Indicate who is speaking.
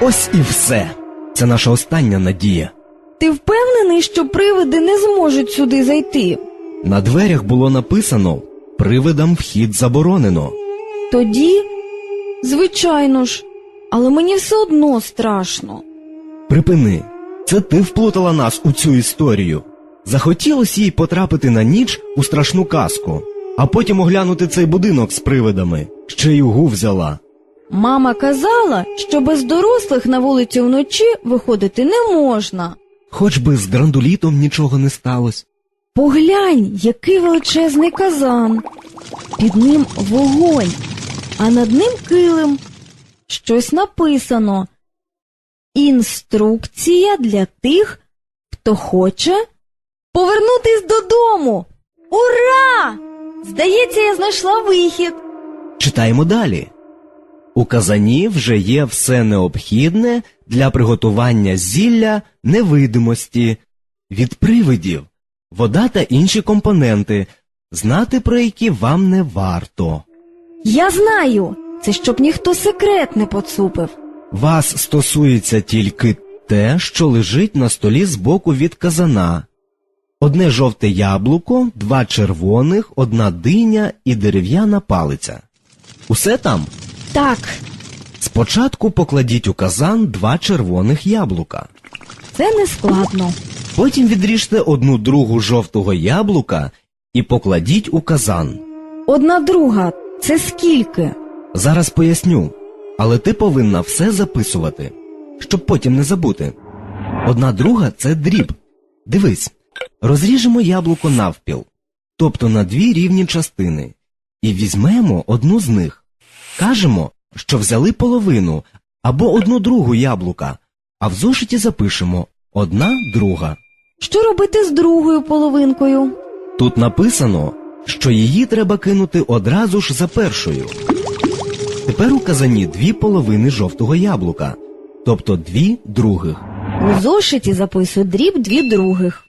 Speaker 1: Ось і все. Це наша остання надія.
Speaker 2: Ти впевнений, що привиди не зможуть сюди зайти?
Speaker 1: На дверях було написано Привидам вхід заборонено.
Speaker 2: Тоді, звичайно ж, але мені все одно страшно.
Speaker 1: Припини, це ти вплутала нас у цю історію. Захотілося їй потрапити на ніч у страшну казку, а потім оглянути цей будинок з привидами, ще й угу взяла.
Speaker 2: Мама казала, що без дорослих на вулицю вночі виходити не можна.
Speaker 1: Хоч би з драндулітом нічого не сталося.
Speaker 2: Поглянь, який величезний казан. Під ним вогонь, а над ним килим. Щось написано. Інструкція для тих, хто хоче повернутись додому. Ура! Здається, я знайшла вихід.
Speaker 1: Читаємо далі. У казані вже є все необхідне для приготування зілля невидимості, від привидів, вода та інші компоненти, знати про які вам не варто.
Speaker 2: Я знаю, це щоб ніхто секрет не поцупив.
Speaker 1: Вас стосується тільки те, що лежить на столі збоку від казана. Одне жовте яблуко, два червоних, одна диня і дерев'яна палиця. Усе там?
Speaker 2: Так,
Speaker 1: Спочатку покладіть у казан два червоних яблука.
Speaker 2: це не складно.
Speaker 1: Потім відріжте одну другу жовтого яблука і покладіть у казан.
Speaker 2: Одна друга це скільки?
Speaker 1: Зараз поясню, але ти повинна все записувати, щоб потім не забути. Одна друга це дріб. Дивись, розріжемо яблуко навпіл, тобто на дві рівні частини, і візьмемо одну з них. Кажемо, що взяли половину або одну другу яблука, а в зошиті запишемо одна друга.
Speaker 2: Що робити з другою половинкою?
Speaker 1: Тут написано, що її треба кинути одразу ж за першою. Тепер у казані дві половини жовтого яблука, тобто дві других.
Speaker 2: У зошиті записую дріб дві других.